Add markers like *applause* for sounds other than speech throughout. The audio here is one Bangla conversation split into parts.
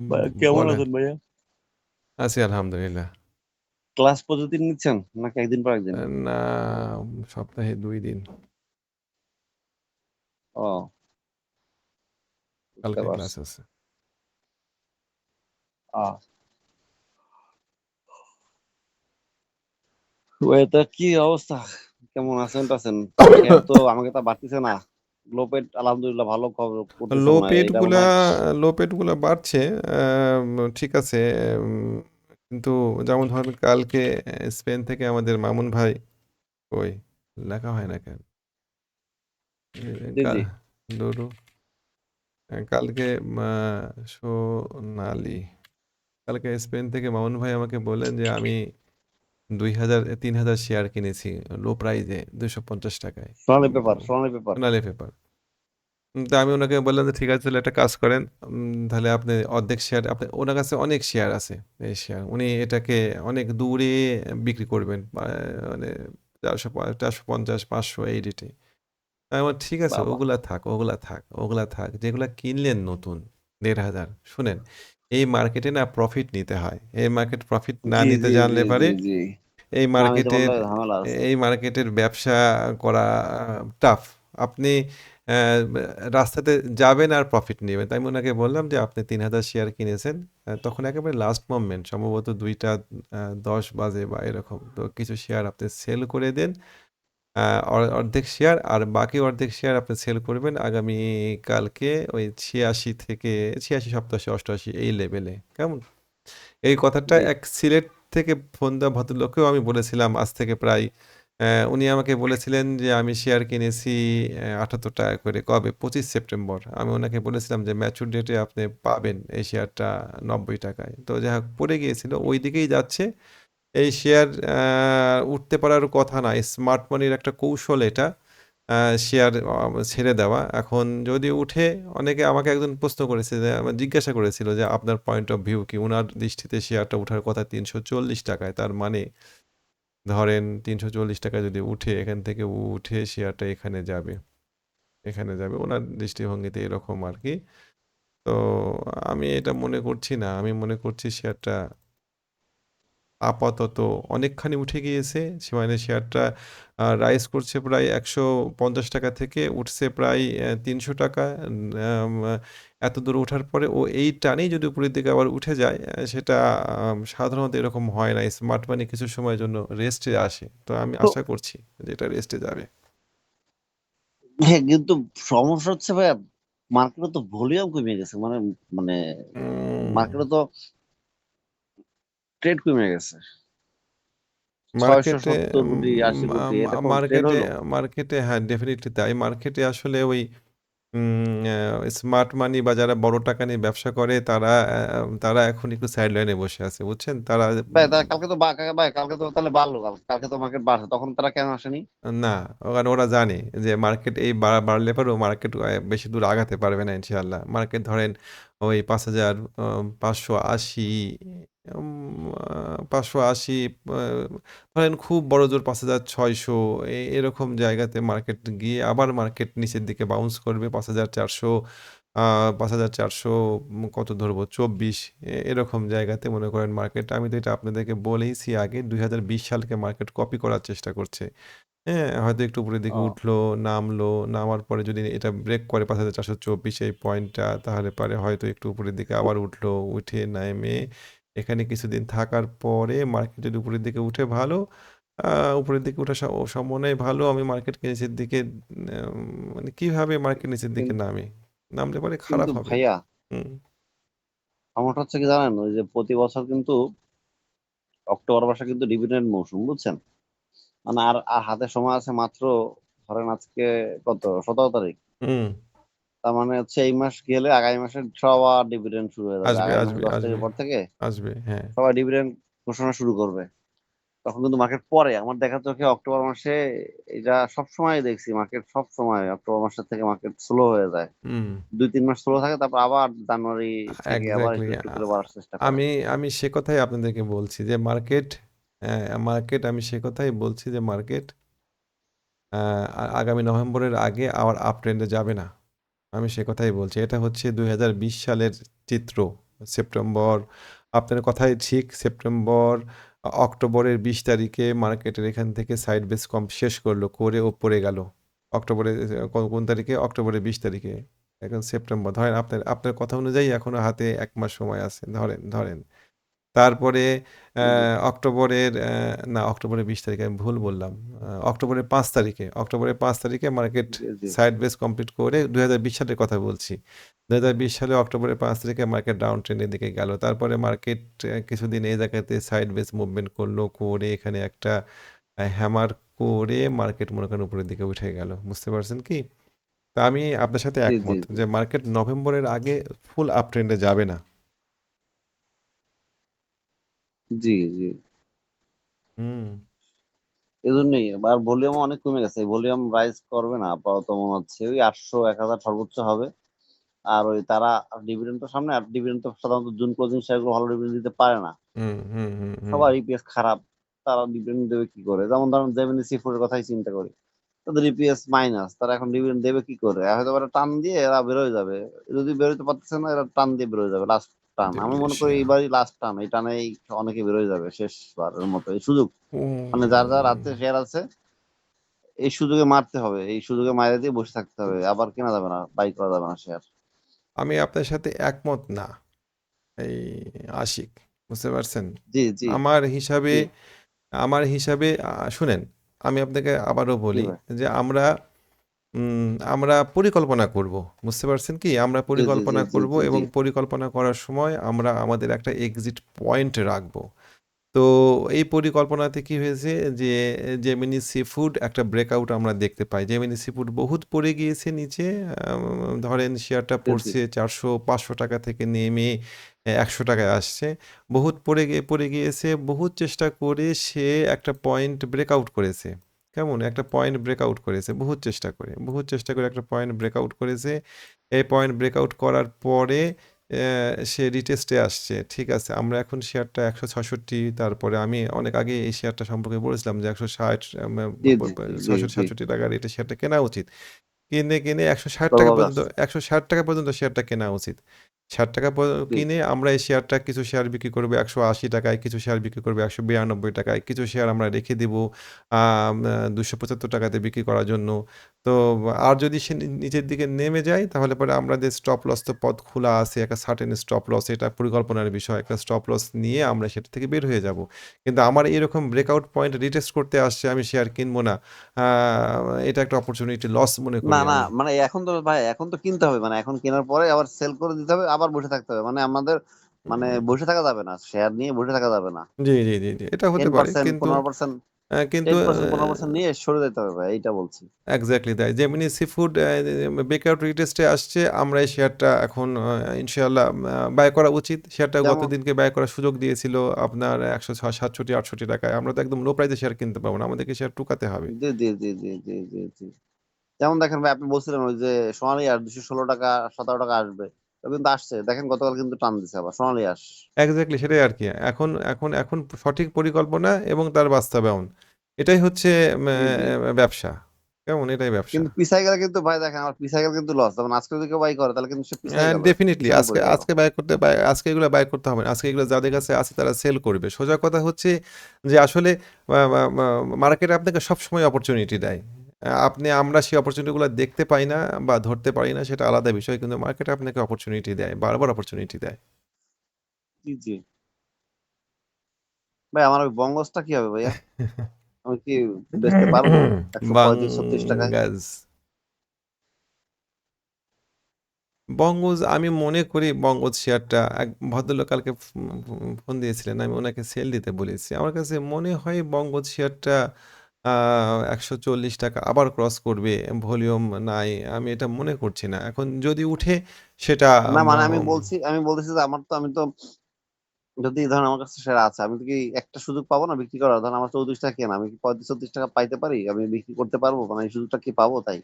ভাইয়া কেমন বলেন। আছেন ভাইয়া? আছি আলহামদুলিল্লাহ। ক্লাস প্রতিদিন নিচ্ছেন? নাকি একদিন পর একদিন? আ না সপ্তাহে ২ দিন। ও। বুঝতে কালকে ক্লাস পারছি। আছে। আ ওয়েদার কি অবস্থা? কেমন আছেন-টাছেন? পেট তো আমাকে তো বাড়তিছে না। লো পেট আলহামদুলিল্লাহ ভালো খবর করতেছে লো মনে হয়। পেট এটা মনে গুলা হয়গুলা বাড়ছে। ঠিক আছে। কিন্তু যেমন ধরেন কালকে স্পেন থেকে আমাদের মামুন ভাই কই? লেখা হয় না কেন? জি। কালকে সোনালি। কালকে স্পেন থেকে মামুন ভাই আমাকে বললেন যে আমি ২০০০ এ ৩০০০ শেয়ার কিনেছি লো প্রাইজে ৳২৫০ য়। Sonali paper, Sonali paper. Sonali paper. তো আমি উনাকে বললাম যে ঠিক আছে তাহলে একটা কাজ করেন। তাহলে আপনি অর্ধেক শেয়ার আপনি উনার কাছে অনেক শেয়ার আছে। এই শেয়ার। উনি এটাকে অনেক দূরে বিক্রি করবেন। মানে ৪০০ প ৪৫০ ৫০০ এই রেটে। আমি বললাম ঠিক আছে! ওগুলা থাক, ওগুলা থাক, ওগুলা থাক। যেগুলা কিনলেন নতুন ১৫০০ শুনেন এই মার্কেটে না প্রফিট নিতে হয়। এই মার্কেট প্রফিট না নিতে জানলে পারে এই মার্কেটের। এই মার্কেটের ব্যবসা করা টাফ। আপনি রাস্তাতে যাবেন আর প্রফিট নেবেন তাই আমি উনাকে বললাম যে আপনি ৩০০০ শেয়ার কিনেছেন। তখন একেবারে লাস্ট মোমেন্ট সম্ভবত দুইটা দশ বাজে বা এরকম। তো কিছু শেয়ার আপনি সেল করে দেন। অর্ধেক শেয়ার আর বাকি অর্ধেক শেয়ার আপনি সেল করবেন আগামী কালকে ওই ৮৬ থেকে ৮৬, ৮৭, ৮৮ এই লেভেলে। কেমন? এই কথাটা এক সিলেট থেকে ফোন দেওয়া ভদ্রলোককেও আমি বলেছিলাম আজ থেকে প্রায় উনি আমাকে বলেছিলেন যে, আমি শেয়ার কিনেছি অ্যা ৳৭৮ করে। কবে? ২৫ সেপ্টেম্বর। আমি উনাকে বলেছিলাম যে ম্যাচুর ডেটে আপনি পাবেন এই শেয়ারটা ৳৯০ য়। তো যাই হোক, পড়ে গিয়েছিল। ওই দিকেই যাচ্ছে। এই শেয়ার আ উঠতে পারার কথা না। স্মার্ট মানির একটা কৌশল এটা। আ শেয়ার ছেড়ে দেওয়া। এখন যদি উঠে, অনেকে আমাকে একজন প্রশ্ন করেছে যে আমা জিজ্ঞাসা করেছিল যে, আপনার পয়েন্ট অফ ভিউ কি? উনার দৃষ্টিতে শেয়ারটা উঠার কথা ৳৩৪০ য়। তার মানে ধরেন ৳৩৪০ যদি উঠে, এখান থেকে উঠে শেয়ারটা এখানে যাবে। এখানে যাবে। ওনার দৃষ্টিভঙ্গিতে এরকম আর কি তো আমি এটা মনে করছি না। আমি মনে করছি শেয়ারটা আপাতত অনেকখানি উঠে গিয়েছে। সে মানে শেয়ারটা আ রাইজ করছে প্রায় ৳১৫০ থেকে উঠছে প্রায় অ্যা ৳৩০০ এত দূর ওঠার পরে ও এই টানেই যদি উপরের দিকে আবার উঠে যায় সেটা সাধারণত এরকম হয় না। স্মার্ট মানি কিছু সময়ের জন্য রেস্টে আসে। তো আমি আশা করছি যে এটা রেস্টে যাবে। হ্যাঁ, কিন্তু সমস্যা হচ্ছে ভাইয়া মার্কেটে তো ভলিউম কমে গেছে। মানে মানে মার্কেটে তো ট্রেড কমে গেছে। মার্কেটে ৬৭০ উম কোটি, ৮০ মা কোটি মা এটা কোন ট্রেড মার্কেটে মার্কেটে হ্যাঁ, ডেফিনিটলি তাই। মার্কেটে আসলে ওই স্মার্ট মানি বা যারা বড় টাকা নিয়ে ব্যবসা করে তারা তারা এখন একটু সাইড লাইনে বসে আছে। বুঝছেন? তারা কালকে তো ভাই কালকে তো তাহলে বাড়লো কালকে তো মার্কেট বাড়ছে। তখন তারা কেন আসেনি? না, কারণ ওরা জানে যে মার্কেট এই বাড়া বাড়লে পরেও মার্কেট বেশি দূর আগাতে পারবে না ইনশাআল্লাহ। মার্কেট ধরেন ওই পাঁচ হাজার পাঁচশো আশি পাঁচশো আশি ধরেন খুব বড় জোর পাঁচ হাজার ছয়শো এরকম জায়গাতে মার্কেট গিয়ে আবার মার্কেট নিচের দিকে বাউন্স করবে পাঁচ হাজার চারশো পাঁচ হাজার চারশো কত ধরবো ২৪ এ, এরকম জায়গাতে মনে করেন মার্কেট আমি তো এটা আপনাদেরকে বলেইছি আগে ২০২০ সালকে মার্কেট কপি করার চেষ্টা করছে। হ্যাঁ? হয়তো একটু উপরের দিকে। উঠল, নামলো, নামার পরে যদি এটা ব্রেক করে ৫৪২৪ এই পয়েন্টটা তাহলে পারে হয়তো একটু উপরের দিকে আবার উঠল। উঠে নেমে এখানে কিছুদিন থাকার পরে মার্কেট যদি উপরের দিকে উঠে ভালো, উপরের দিকে ওঠার স সম্ভাবনাই ভালো। আমি মার্কেটকে নিচের দিকে মানে কীভাবে মার্কেট নিচের কিন দিকে নামে? নামলে পরে খারাপ কিন্তু হবে। ভাইয়া হুম। সমস্যা হচ্ছে কি জানেন? ওই যে প্রতি বছর কিন্তু অক্টোবর মাসে কিন্তু ডিভিডেন্ড মৌসুম, বুঝছেন? মানে আর আর হাতে সময় আছে মাত্র ধরেন আজকে কত ১৭ তারিখ। হুম। তার মানে হচ্ছে এই মাস গেলে আগামী মাসে সবার ডিভিডেন্ড শুরু হয়ে যাবে। আসবে, আগামী মাসের আসবে, ১০ আসবে, তারিখের পর থেকে আসবে। হ্যাঁ। সবাই ডিভিডেন্ড ঘোষণা শুরু করবে। তখন কিন্তু মার্কেট পরে আমার দেখা চোখে অক্টোবর মাসে এটা সবসময় দেখছি মার্কেট সবসময় অক্টোবর মাসের থেকে মার্কেট স্লো হয়ে যায়। হুম। ২-৩ মাস স্লো থাকে তারপর আবার জানুয়ারি থেকে আবার একটু, করে বাড়ার চেষ্টা। আমি আমি সে কথাই আপনাদেরকে বলছি যে মার্কেট মার্কেট আমি সে কথাই বলছি যে মার্কেট আগামী নভেম্বরের আগে আবার আপ ট্রেন্ডে যাবে না। আমি সে কথাই বলছি। এটা হচ্ছে ২০২০ সালের চিত্র। সেপ্টেম্বর আপনার কথাই ঠিক সেপ্টেম্বর অক্টোবরের ২০ তারিখে মার্কেটের এখান থেকে সাইড বেস কম শেষ করল। করে ও পড়ে গেল। অক্টোবরের কোন তারিখে? অক্টোবরের ২০ তারিখে। এখন সেপ্টেম্বর ধরেন আপনার আপনার কথা অনুযায়ী এখনও হাতে এক মাস সময় আছে। ধরেন, ধরেন। তারপরে। অক্টোবরের না অক্টোবরের ২০ তারিখে আমি ভুল বললাম। অক্টোবরের পাঁচ তারিখে, অক্টোবরের পাঁচ তারিখে মার্কেট। সাইড বেস কমপ্লিট করে ২০২০ সালের কথা বলছি। ২০২০ সালে অক্টোবরের পাঁচ তারিখে মার্কেট ডাউন ট্রেন্ড এর দিকে গেল। তারপরে মার্কেট কিছুদিন এই জায়গাতে সাইড বেস মুভমেন্ট করল। করে এখানে একটা হ্যামার করে মার্কেট মনে করেন উপরের দিকে উঠে গেল। বুঝতে পারছেন কি? তা আমি আপনার সাথে একমত যে মার্কেট নভেম্বরের আগে ফুল আপ ট্রেন্ড যাবে না। জি, জি। হুম। এজন্যই আর ভলিউমও অনেক কমে গেছে। ভলিউম রাইজ করবে না আপাতত মনে হচ্ছে। ওই ৮০০ ১০০০ সর্বোচ্চ হবে। আর ওই তারা ডিভিডেন্ড তো সামনে আর ডিভিডেন্ড তো সাধারণত জুন ক্লোজিং শেয়ারগুলো ভালো ডিভিডেন্ড দিতে পারে না। হুম, হুম, হুম, হুম। সবার ইপিএস খারাপ। তারা ডিভিডেন্ড দেবে কি করে? যেমন ধরেন জেমিনি সি-ফুডের কথাই চিন্তা করি। তাদের ইপিএস মাইনাস। তারা এখন ডিভিডেন্ড দেবে কি করে? হয়তো টান দিয়ে এরা বের হয়ে যাবে। যদি বের হইতে পারতেছে না এরা টান দিয়ে বের হয়ে যাবে। লাস্ট টান। আমি মনে করি এইবারই লাস্ট টান। এই টানেই অনেকে যাবে শেষবারের মতো। এই সুযোগ মানে যার, যার হাতে শেয়ার আছে এই সুযোগে মারতে হবে। এই সুযোগে দিয়ে বসে থাকতে হবে। আবার কেনা যাবে না। বাই করা যাবে না শেয়ার। আমি আপনার সাথে একমত না। এই আশিক। বুঝতে পারছেন? জি, জি। আমার হিসাবে আমার হিসাবে শুনেন, আমি আপনাকে আবারও বলি যে আমরা উম আমরা পরিকল্পনা করব। বুঝতে পারছেন কি? আমরা জি, জি, জি, পরিকল্পনা জি, করব জি, এবং পরিকল্পনা করার সময় আমরা আমাদের একটা এক্সিট পয়েন্ট রাখব। তো এই পরিকল্পনাতে কি হয়েছে যে জেমিনি সি-ফুড একটা ব্রেকআউট আমরা দেখতে পাই। জেমিনি সি-ফুড বহুত পড়ে গিয়েছে নিচে। আম ধরেন শেয়ারটা জি, জি। পড়ছে ৪০০-৫০০ টাকা থেকে নেমে এ ৳১০০ টাকায় আসছে। বহুত পড়ে গিয়ে পড়ে গিয়েছে। বহুত চেষ্টা করে সে একটা পয়েন্ট ব্রেকআউট করেছে। কেমন? একটা পয়েন্ট ব্রেকআউট করেছে বহুত চেষ্টা করে। বহুত চেষ্টা করে একটা পয়েন্ট ব্রেকআউট করেছে। এই পয়েন্ট ব্রেকআউট করার পরে সে রিটেস্টে আসছে। ঠিক আছে। আমরা এখন শেয়ারটা ১৬৬ তারপরে আমি অনেক আগে এই শেয়ারটা সম্পর্কে বলেছিলাম যে ১৬০ আম জি, ব জি, ব জি, জি, জি। ৬৬-৬৭ টাকা রেটে শেয়ারটা কেনা উচিত। কিনে, কিনে ৳১৬০ টাকা প্রভাব পর্যন্ত আছে। ৳১৬০ পর্যন্ত শেয়ারটা কেনা উচিত। ৳৬০ টাকা কিনে আমরা এই শেয়ারটা কিছু শেয়ার বিক্রি করব ৳১৮০ টাকায়, কিছু শেয়ার বিক্রি করব ৳১৯২ টাকায়, কিছু শেয়ার আমরা রেখে দিব আ ৳২৭৫ টাকাতে বিক্রি করার জন্য। তো আর যদি সে নিচের দিকে নেমে যায় তাহলে পরে আমাদের স্টপ লস তো পথ খোলা আছে। একটা সার্টেন স্টপ লস এটা পরিকল্পনার বিষয়। একটা স্টপ লস নিয়ে আমরা সেটা থেকে বের হয়ে যাব। কিন্তু আমার এরকম ব্রেকআউট পয়েন্ট রিটেস্ট করতে আসছে আমি শেয়ার কিনবো না। এটা একটা অপরচুনিটি লস মনে করি না আমি। মানে এখন তো ভাই এখন তো কিনতে হবে। মানে এখন কেনার পরে আবার সেল করে দিতে হবে, আবার বসে থাকতে হবে। মানে আমাদের মানে বসে থাকা যাবে না। শেয়ার নিয়ে বসে থাকা যাবে না। জি, জি, জি। এটা হতে পারে কিন্তু 15% কিন্তু 10% অ্যা 15% নিয়ে সরে যেতে হবে ভাই এইটা বলছি। এক্সাক্টলি তাই। জেমিনি সি-ফুড অ্যা ব্রেকআউট রিটেস্টে আসছে। আমরা এই শেয়ারটা এখন ইনশাআল্লাহ আ বাই করা উচিত। শেয়ারটা যেমন গতদিনকে বাই করার সুযোগ দিয়েছিল আপনার ১৬৬, ৬৭, ৬৮ টাকায়। আমরা তো একদম লো প্রাইস শেয়ার কিনতে পারব না। আমাদেরকে শেয়ার টুকাতে হবে। জি, জি, জি, জি, জি, জি। যেমন দেখেন ভাই আপনি বলছিলেন ওই যে সোনালী আঁশ ৳২১৬ ৳১৭ আসবে। তো কিন্তু আসছে। দেখেন গতকাল কিন্তু টান দিছে আবার সোনালী আঁশ। এক্সাক্টলি সেটাই আরকি। এখন এখন এখন সঠিক পরিকল্পনা এবং তার বাস্তবায়ন। এটাই হচ্ছে। ব্যবসা। কেমন? এটাই ব্যবসা। কিন্তু পিছায় গেলে কিন্তু ভাই দেখেন আমার পিছায় গেলে কিন্তু লস। যেমন আজকে যদি কেউ বাই করে তাহলে কিন্তু সে পিছায় গেল। আজকে আজকে বাই করতে আজকে এগুলো বাই করতে হবে। আজকে এগুলো যাদের কাছে আছে তারা সেল করবে। সোজা কথা হচ্ছে যে আসলে মার্কেট আপনাকে সবসময় অপরচুনিটি দেয়। আপনি আমরা সেই অপরচুনিটি গুলা দেখতে পাই না বা ধরতে পারি না সেটা আলাদা বিষয়। কিন্তু মার্কেট আপনাকে অপরচুনিটি দেয়। বারবার অপরচুনিটি দেয়। জি, জি। ভাই আমার ওই বঙ্গজটা কি হবে ভাইয়া? *laughs* আমি কি বেচতে পারব? ১৩৫-৩৬ বঙ্গজ আমি মনে করি বঙ্গজ শেয়ারটা এক ভদ্রলোক কালকে ফোন দিয়েছিলেন। আমি ওনাকে সেল দিতে বলেছি। আমার কাছে মনে হয় বঙ্গজ শেয়ারটা আ ৳১৪০ আবার ক্রস করবে। ভলিউম নাই। আমি এটা মনে করছি না। এখন যদি উঠে সেটা না মানে আমি বলছি আমি বলতেছি যে আমার তো আমি তো যদি ধরেন আমার কাছে শেয়ার আছে, আমি কি একটা সুযোগ পাবো না বিক্রি করার? ধরেন আমার ৳৩৪ কেনা। আমি কি ৳৩৫-৩৬ পাইতে পারি? আমি বিক্রি করতে পারব? মানে এই সুযোগটা কি পাবো তাই?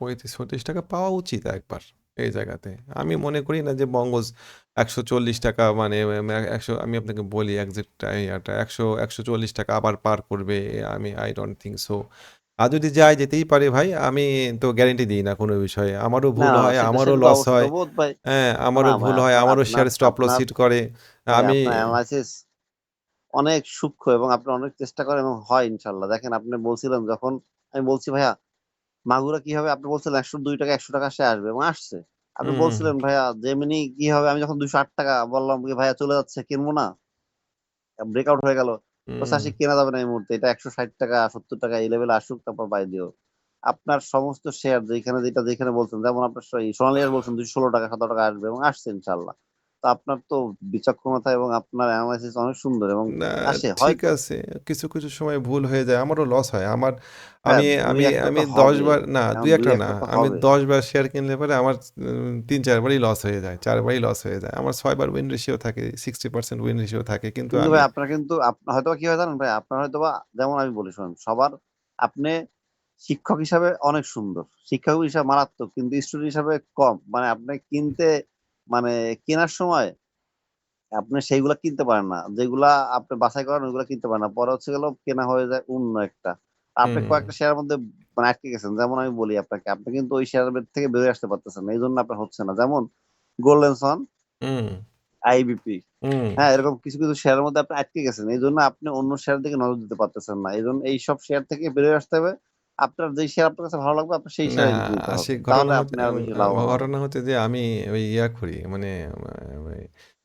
পঁয়ত্রিশ ৳৩৫-৩৬ পাওয়া উচিত একবার এই জায়গাতে। আমি মনে করি না যে বঙ্গজ ৳১৪০ মানে একশো আমি আপনাকে বলি এক্সাক্ট ইয়াটা একশো ৳১৪০ আবার পার করবে। আমি আই ডোন্ট থিংক সো। আর যদি যায় যেতেই পারে ভাই আমি তো গ্যারেন্টি দিই না কোনো বিষয়ে আমারও ভুল হয় আমারও লস হয় হ্যাঁ আমারও ভুল হয় আমারও শেয়ার স্টপ লস হিট করে আমি অনেক সূক্ষ্ম এবং আপনি অনেক চেষ্টা করেন এবং হয় ইনশাল্লাহ দেখেন আপনি বলছিলেন যখন আমি বলছি ভাইয়া মাগুরা কি হবে? আপনি বলছিলেন একশো দুই টাকা একশো টাকা সে আসবে। এবং আসছে। আপনি বলছিলেন ভাইয়া জেমিনি কি হবে? আমি যখন দুইশো আট টাকা বললাম কি ভাইয়া চলে যাচ্ছে কিনবো না? ব্রেকআউট হয়ে গেল। চাষি কেনা যাবে না এই মুহূর্তে। এটা একশো ষাট টাকা সত্তর টাকা এই লেভেলে আসুক তারপর বাই দিও। আপনার সমস্ত শেয়ার যেখানে যেটা যেখানে বলছেন যেমন আপনার স- সোনালী এয়ার বলছেন দুইশো ষোলো টাকা সতেরো টাকা আসবে এবং আসছে ইনশাল্লাহ আপনার তো বিচক্ষণতা এবং আপনার অ্যানালাইসিস অনেক সুন্দর এবং আসে ঠিক হয়তো আছে। কিছু কিছু সময় ভুল হয়ে যায় আমারও লস হয়। আমার হ্যাঁ আমি আমি আমি দশ বার না এখন দুই একটা না আমি দশ বার শেয়ার কিনলে পরে আমার তিন চারবারই লস হয়ে যায় চারবারই লস হয়ে যায়। আমার ছয়বার উইন রেশিও থাকে সিক্সটি পার্সেন্ট উইন রেশিও থাকে কিন্তু ভাই আপনার কিন্তু হয়তো কি হয় জানেন ভাই আপনার হয়তো বা যেমন আমি বলি শুনুন সবার আপনি শিক্ষক হিসাবে অনেক সুন্দর। শিক্ষক হিসাবে মারাত্মক কিন্তু স্টুডেন্ট হিসাবে কম। মানে আপনি কিনতে মানে কেনার সময় আপনি সেইগুলা কিনতে পারেন না। যেগুলা আপনি বাছাই করেন ওইগুলা কিনতে পারেন না। পরে হচ্ছে গেল কেনা হয়ে যায় অন্য একটা। আপনি কয়েকটা শেয়ারের মধ্যে মানে আটকে গেছেন। যেমন আমি বলি আপনাকে আপনি কিন্তু ওই শেয়ারের থেকে বেরিয়ে আসতে পারতেছেন না। এই জন্য আপনার হচ্ছে না। যেমন গোল্ডেন সন আইবিপি হ্যাঁ এরকম কিছু কিছু শেয়ারের মধ্যে আপনি আটকে গেছেন। এই জন্য আপনি অন্য শেয়ার দিকে নজর দিতে পারতেছেন না। এই জন্য এইসব শেয়ার থেকে বেরিয়ে আসতে হবে। আপনার যেই শেয়ার আপনার কাছে ভালো লাগবে আপনার সেই না শেয়ারে নিতে হবে আসে তাহলে ঘটনা হচ্ছে আপনি আর বেশি লাভবান ঘটনা হচ্ছে যে আমি ওই ইয়া করি মানে আহ, ওই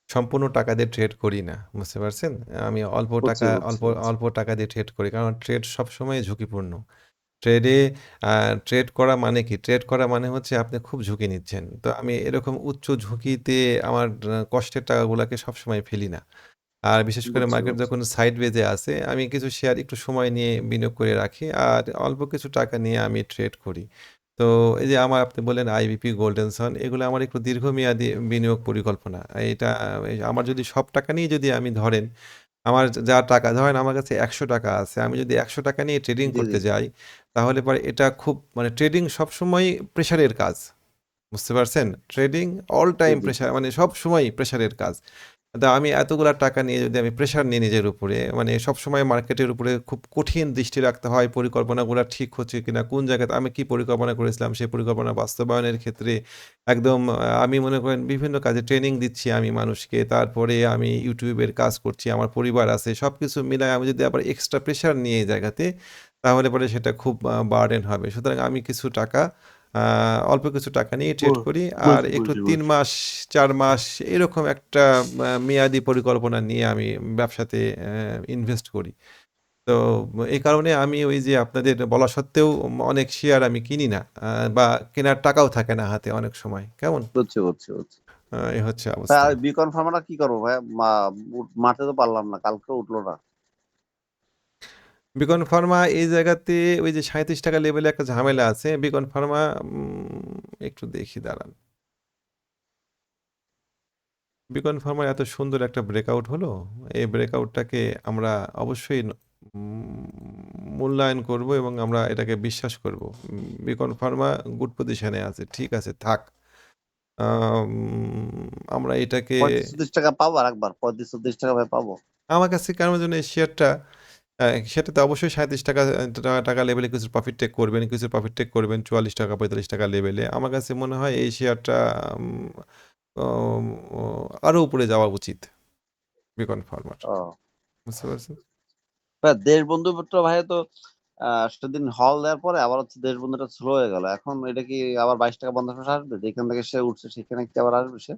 সম্পূর্ণ টাকা দিয়ে ট্রেড করি না বুঝতে পারছেন? আমি অল্প বুঝছি টাকা বুঝছি অল্প বুঝছি। অল্প টাকা দিয়ে ট্রেড করি কারণ ট্রেড সবসময় ঝুঁকিপূর্ণ। ট্রেডে ট্রেড করা মানে কি? ট্রেড করা মানে হচ্ছে আপনি খুব ঝুঁকি নিচ্ছেন। তো আমি এরকম উচ্চ ঝুঁকিতে আমার আহ, কষ্টের টাকাগুলোকে সবসময় ফেলি না। আর বিশেষ করে মার্কেট যখন সাইড ওয়েজে আসে আমি কিছু শেয়ার একটু সময় নিয়ে বিনিয়োগ করে রাখি আর অল্প কিছু টাকা নিয়ে আমি ট্রেড করি। তো এই যে আমার আপনি বললেন আইবিপি গোল্ডেন সন এগুলো আমার একটু দীর্ঘমেয়াদী বিনিয়োগ পরিকল্পনা। এটা আমার যদি সব টাকা নিয়ে যদি আমি ধরেন আমার যা টাকা ধরেন আমার কাছে একশো টাকা আছে আমি যদি একশো টাকা নিয়ে ট্রেডিং করতে যাই তাহলে পরে এটা খুব মানে ট্রেডিং সবসময় প্রেশারের কাজ। বুঝতে পারছেন? ট্রেডিং অল টাইম প্রেশার মানে সব সময় প্রেশারের কাজ। তা আমি এতগুলা টাকা নিয়ে যদি আমি প্রেশার নিয়ে নিজের উপরে মানে সব সময় মার্কেটের উপরে খুব কঠিন দৃষ্টি রাখতে হয়, পরিকল্পনাগুলো ঠিক হচ্ছে কিনা, কোন জায়গাতে আমি কি পরিকল্পনা করেছিলাম, সেই পরিকল্পনা বাস্তবায়নের ক্ষেত্রে একদম আমি মনে করেন বিভিন্ন কাজে ট্রেনিং দিচ্ছি আমি মানুষকে, তারপরে আমি ইউটিউবের কাজ করছি, আমার পরিবার আছে সব কিছু মিলায় আমি যদি আবার এক্সট্রা প্রেশার নিয়ে জায়গাতে, তাহলে পরে সেটা খুব বার্ডেন হবে। সুতরাং আমি কিছু টাকা অল্প কিছু টাকা নিয়ে ট্রেড করি। আর একটু তিন মাস চার মাস এরকম একটা মেয়াদি পরিকল্পনা নিয়ে আমি ব্যবসাতে ইনভেস্ট করি। তো এই কারণে আমি ওই যে আপনাদের বলা সত্ত্বেও অনেক শেয়ার আমি কিনি না বা কেনার টাকাও থাকে না হাতে অনেক সময়। কেমন? বুঝছি বুঝছি আহ, এই হচ্ছে অবস্থা। আর বিকন ফার্মাটা কি করব ভাই? মা- উঠ- তো পারলাম না কালকে উঠল না। বিকন ফার্মা এই জায়গাতে ওই যে সাঁত্রিশ টাকা লেভেলে একটা ঝামেলা আছে। বিকন ফার্মা একটু দেখি দাঁড়ান। বিকন ফার্মার এত সুন্দর একটা ব্রেকআউট হলো। এই ব্রেকআউটটাকে আমরা অবশ্যই মূল্যায়ন করব এবং আমরা এটাকে বিশ্বাস করব। বিকন ফার্মা গুড পজিশনে আছে। ঠিক আছে থাক। আম, আমরা এটাকে চল্লিশ টাকা পাবো আর একবার। পঁয়ত্রিশ চল্লিশ টাকা পাবো। আমার কাছে কেন জন্য এই শেয়ারটা সেটাতে অবশ্যই সাঁত্রিশ টাকা টাকা লেভেলে কিছু প্রফিট টেক করবেন কিছু প্রফিট টেক করবেন চুয়াল্লিশ টাকা পঁয়তাল্লিশ টাকা লেভেলে আমার কাছে মনে হয় এই শেয়ারটা উম, উম, আরও উপরে যাওয়া উচিত বিকন ফার্মার বুঝতে পারছেন? দেশ বন্ধু ভাই তো সেদিন হল দেওয়ার পরে আবার হচ্ছে দেশ বন্ধুটা স্লো হয়ে গেল। এখন এটা কি আবার বাইশ টাকা পঞ্চাশ পয়সা আসবে? যেখান থেকে সে উঠছে সেখানে কি আবার আসবে সে?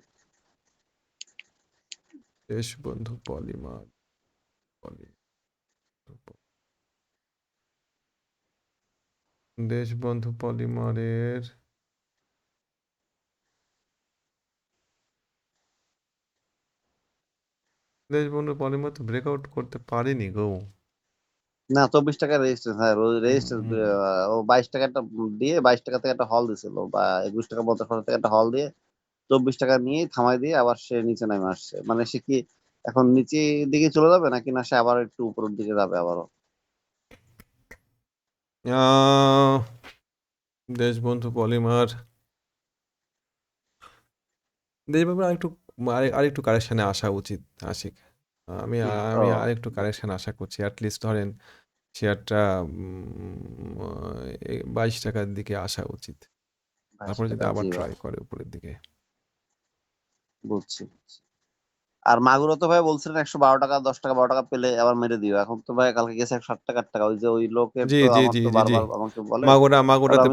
দেশ বন্ধু পলিমার পলি দেশ বন্ধু পলিমারের দেশ বন্ধু পলিমার তো ব্রেকআউট করতে পারেনি গো না চব্বিশ টাকা রেজিস্ট্রেশন হ্যাঁ রেজিস্ট্রেশন। ও বাইশ টাকা একটা দিয়ে বাইশ টাকা থেকে একটা হল দিছিল বা একুশ টাকা পঞ্চাশ থেকে একটা হল দিয়ে চব্বিশ টাকা নিয়ে থামাই দিয়ে আবার সে নিচে নেমে আসছে মানে সে কি এখন নিচে দিকে চলে যাবে নাকি না সে আবার একটু উপরের দিকে যাবে আবারও? দেশবন্ধু পলিমার। দেশবন্ধু আরেকটু আরেকটু কারেকশনে আসা উচিত আশিক। আমি আমি। আরেকটু কারেকশন আশা করছি। অ্যাটলিস্ট ধরেন শেয়ারটা উম, বাইশ টাকার দিকে আসা উচিত। তারপরে যদি আবার ট্রাই করে উপরের দিকে। বুঝছি। আর মাগুরো তো ভাই বলছিলেন একশো বারো টাকা দশ টাকা বারো টাকা পেলে আবার মেরে দিও। এখন তো ভাই কালকে গেছে একশো ষাট টাকা টাকা। ওই যে ওই লোকের জি জি জি তো জি মাগুরা মাগুরাতে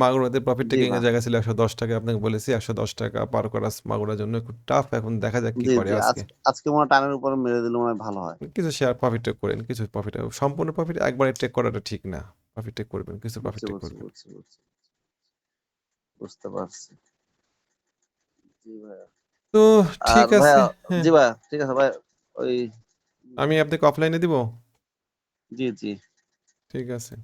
মাগুরাতে প্রফিট টেকিং এর জায়গা ছিল একশো দশ টাকা আপনাকে বলেছি একশো দশ টাকা পার করা মাগুরার জন্য খুব টাফ এখন দেখা যাক কি করে আজকে। আজকে মনে টানের উপরে মেরে দিলে মনে হয় ভালো হয়। কিছু শেয়ার প্রফিট টেক করেন কিছু প্রফিট সম্পূর্ণ প্রফিট একবারে টেক করাটা ঠিক না। প্রফিট টেক করবেন কিছু প্রফিট টেক করবেন। বুঝতে পারছি। জি ভাইয়া। তো ঠিক আর আছে ভাইয়া হ্যাঁ। জি ভাইয়া ঠিক আছে ভাই ওই আমি আপনাকে অফলাইনে দিব? জি জি। ঠিক আছে।